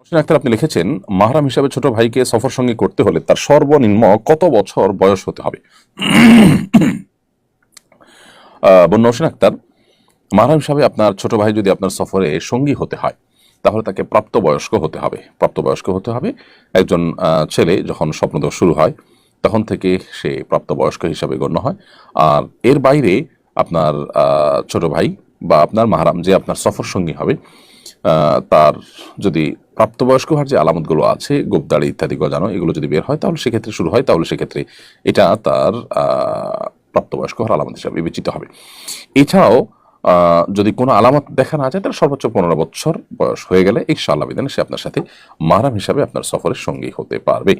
হোসেন আক্তার আপনি লিখেছেন, মাহরাম হিসাবে ছোট ভাইকে সফর সঙ্গী করতে হলে তার সর্বনিম্ন কত বছর বয়স হতে হবে? বন্যা আক্তার মাহরাম হিসাবে আপনার ছোট ভাই যদি আপনার সফরে সঙ্গী হতে হয়, তাহলে তাকে প্রাপ্তবয়স্ক হতে হবে। প্রাপ্তবয়স্ক হতে হবে। একজন ছেলে যখন স্বপ্নদোষ শুরু হয়, তখন থেকে সে প্রাপ্তবয়স্ক হিসাবে গণ্য হয়। আর এর বাইরে আপনার ছোট ভাই বা আপনার মাহারাম যে আপনার সফর সঙ্গী হবে তার যদি প্রাপ্তবয়স্ক হওয়ার যে আলামতগুলো আছে, গোপদাড়ি ইত্যাদি গজানো, এগুলো যদি বের হয়, তাহলে সেক্ষেত্রে শুরু হয়, তাহলে সেক্ষেত্রে এটা তার প্রাপ্তবয়স্ক হওয়ার আলামত হিসাবে বিবেচিত হবে। এছাড়াও যদি কোনো আলামত দেখা না যায়, তাহলে সর্বোচ্চ পনেরো বছর বয়স হয়ে গেলে এই ইনশাআল্লাহ বিধানে সে আপনার সাথে মারাম হিসাবে আপনার সফরের সঙ্গী হতে পারবে।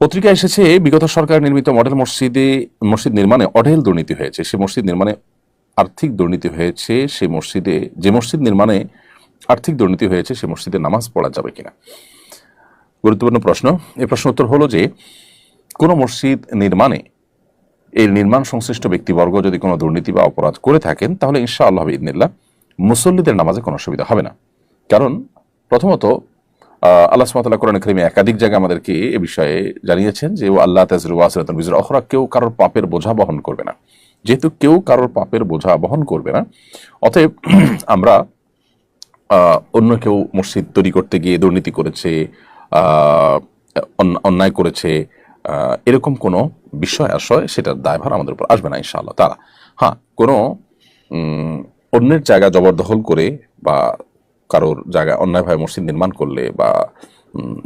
পত্রিকা এসেছে, বিগত সরকার নির্মিত মডেল মসজিদে, মসজিদ নির্মাণে অঢেল দুর্নীতি হয়েছে। সে মসজিদ নির্মাণে আর্থিক দুর্নীতি হয়েছে, সে মসজিদে, যে মসজিদ নির্মাণে আর্থিক দুর্নীতি হয়েছে, সে মসজিদে নামাজ পড়া যাবে কিনা? গুরুত্বপূর্ণ প্রশ্ন। এই প্রশ্ন উত্তর হলো যে, কোনো মসজিদ নির্মাণে এই নির্মাণ সংশ্লিষ্ট ব্যক্তিবর্গ যদি কোনো দুর্নীতি বা অপরাধ করে থাকেন, তাহলে ইনশা আল্লাহ ইদনিল্লাহ মুসল্লিদের নামাজে কোনো অসুবিধা হবে না। কারণ প্রথমত আল্লাহ সুমাতাল্লাহ কোরআন করিমে একাধিক জায়গায় আমাদেরকে এ বিষয়ে জানিয়েছেন যে, ও আল্লাহ তাজরু ওয়াসরাতুল বিজর অখরা কেউ কারোর পাপের বোঝা বহন করবে না। যেহেতু কেউ কারোর পাপের বোঝা বহন করবে না, অতএব আমরা অন্য কেউ মসজিদ তৈরি করতে গিয়ে দুর্নীতি করেছে অন্য- অন্যায় করেছে এরকম কোনো বিষয় আশয় সেটার দায়ভার আমাদের উপর আসবে না ইনশাআল্লাহ। তারা হ্যাঁ কোনো অন্যের জায়গা জবরদখল করে বা কারোর জায়গায় অন্যায়ভাবে মসজিদ নির্মাণ করলে বা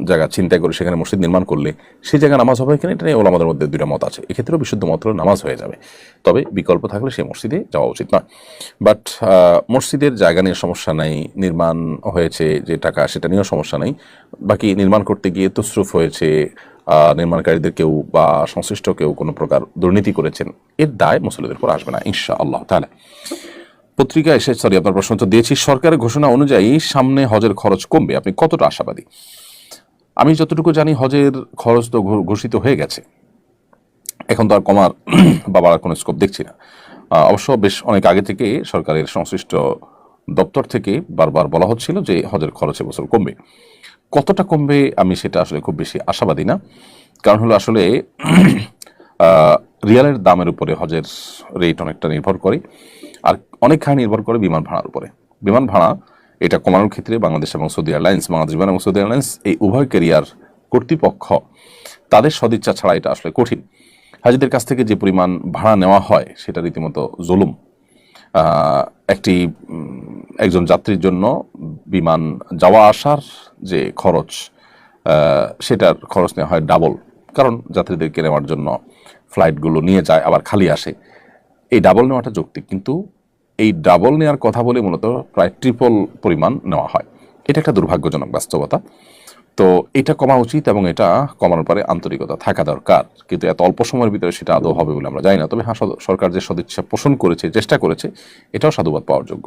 জায়গা চিন্তা করে সেখানে মসজিদ নির্মাণ করলে সেই জায়গায় নামাজ হবে কিনা, এটা নিয়ে ওলামাদের মধ্যে দুইটা মত আছে। এক্ষেত্রেও বিশুদ্ধ মত নামাজ হয়ে যাবে। তবে বিকল্প থাকলে সেই মসজিদে যাওয়া উচিত নয়। বাট মসজিদের জায়গা নিয়ে সমস্যা নাই, নির্মাণ হয়েছে যে টাকা সেটা নিয়েও সমস্যা নেই। বাকি নির্মাণ করতে গিয়ে তসরুফ হয়েছে নির্মাণকারীদের কেউ বা সংশ্লিষ্ট কেউ কোনো প্রকার দুর্নীতি করেছেন, এর দায় মুসলিদের উপর আসবে না ইনশা আল্লাহ তাহলে পত্রিকা এসে সরি আপনার প্রশ্ন তো দিয়েছি। সরকারের ঘোষণা অনুযায়ী সামনে হজের খরচ কমবে। আপনি কতটা আশাবাদী? আমি যতটুকু জানি হজের খরচ তো ঘোষিত হয়ে গেছে। এখন তো আর কমার বা বাড়ার কোনো স্কোপ দেখছি না। অবশ্য বেশ অনেক আগে থেকে সরকারের সংশ্লিষ্ট দপ্তর থেকে বারবার বলা হচ্ছিল যে হজের খরচ বছর কমবে। কতটা কমবে আমি সেটা আসলে খুব বেশি আশাবাদী না। কারণ হলো আসলে রিয়ালের দামের উপরে হজের রেট অনেকটা নির্ভর করে। আর অনেকখানি নির্ভর করে বিমান ভাড়ার উপরে। বিমান ভাড়া এটা কমানোর ক্ষেত্রে বাংলাদেশ এবং সৌদি এয়ারলাইন্স, বাংলাদেশ বিমান এবং সৌদি এয়ারলাইন্স এই উভয় ক্যারিয়ার কর্তৃপক্ষ তাদের সদিচ্ছা ছাড়া এটা আসলে কঠিন। হাজিদের কাছ থেকে যে পরিমাণ ভাড়া নেওয়া হয়, সেটা রীতিমতো জুলুম। একটি একজন যাত্রীর জন্য বিমান যাওয়া আসার যে খরচ সেটার খরচ নেওয়া হয় ডাবল কারণ যাত্রীদেরকে নেওয়ার জন্য ফ্লাইটগুলো নিয়ে যায়, আবার খালি আসে। এই ডাবল নেওয়াটা যৌক্তিক, কিন্তু এই ডাবল নেওয়ার কথা বলে মূলত প্রায় ট্রিপল পরিমাণ নেওয়া হয়। এটা একটা দুর্ভাগ্যজনক বাস্তবতা। তো এটা কমা উচিত এবং এটা কমানোর পরে আন্তরিকতা থাকা দরকার। কিন্তু এত অল্প সময়ের ভিতরে সেটা আদৌ হবে বলে আমরা জানি না। তবে হ্যাঁ সরকার যে সদিচ্ছা পোষণ করেছে, চেষ্টা করেছে, এটাও সাধুবাদ পাওয়ার যোগ্য।